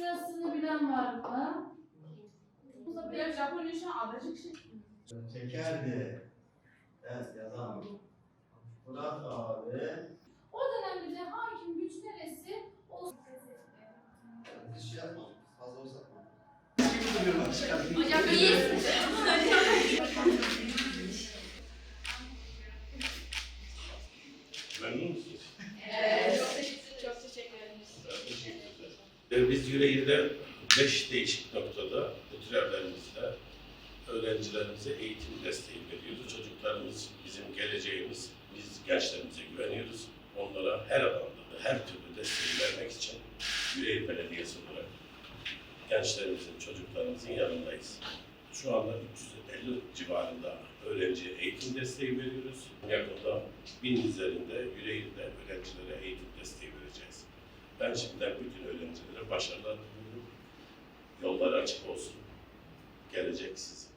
Şurasını bilen var mı? Ya Japon işin adacık şey. Çekerdi. Evet yazan. Murat abi. O dönem bize hakim güç neresi? O Dış yapma. Fazla uzatma. Hocam iyiyiz. Ee, Biz Yüreğir'de beş değişik noktada bu türevlerimizde öğrencilerimize eğitim desteği veriyoruz. Çocuklarımız bizim geleceğimiz, biz gençlerimize güveniyoruz. Onlara her alanda da her türlü desteği vermek için Yüreğir Belediyesi olarak gençlerimizin, çocuklarımızın yanındayız. Şu anda 350 civarında öğrenciye eğitim desteği veriyoruz. Yakında bin üzerinde Yüreğir'de öğrencilere eğitim desteği vereceğiz. Ben şimdiden bütün öğrencilere başarılar diliyorum. Yolları açık olsun. Gelecek sizin.